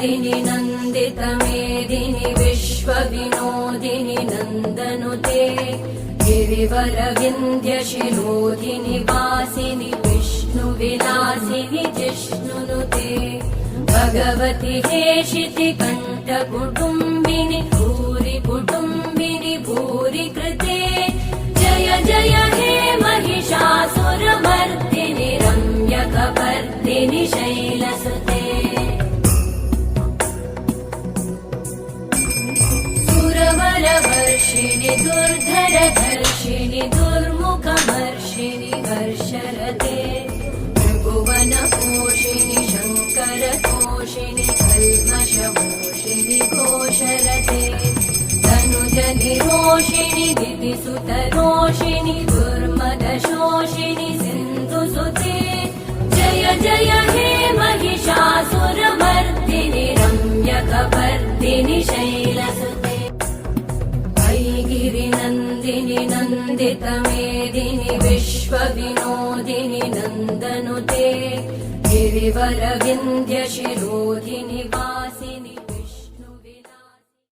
गिरिनन्दिनि नन्दितमेदिनि विश्वविनोदिनि नन्दनुते गिरिवरविन्द्यशिरोधिनि वासिनि विष्णुविलासिनि जिष्णुनुते भगवति हेशिति कण्ठकुटुम्बिनि भूरि कुटुम्बिनि भूरि कृते जय जय हे महिषासुरमर्दिनि रम्यकपर्दिनि शैलसुते सुरवरवर्षिणि दुर्धरधर्षिणि दुर्मुखमर्षिणि हर्षरते त्रिभुवनपोषिणि शङ्करतोषिणि कल्मषमोषिणि घोषरते तनुजनिरोषिणि दितिसुतरोषिणि दुर्मदशोषिणि सिन्धुसुते जय जय हे महिषासुरमर्दिनि रम्यकपर्दिनि शैलसुते ऐगिरिनन्दिनि नन्दितमेदिनि विश्वविनोदिनि नन्दनुते गिरिवरविन्द्यशिरोधिनि वा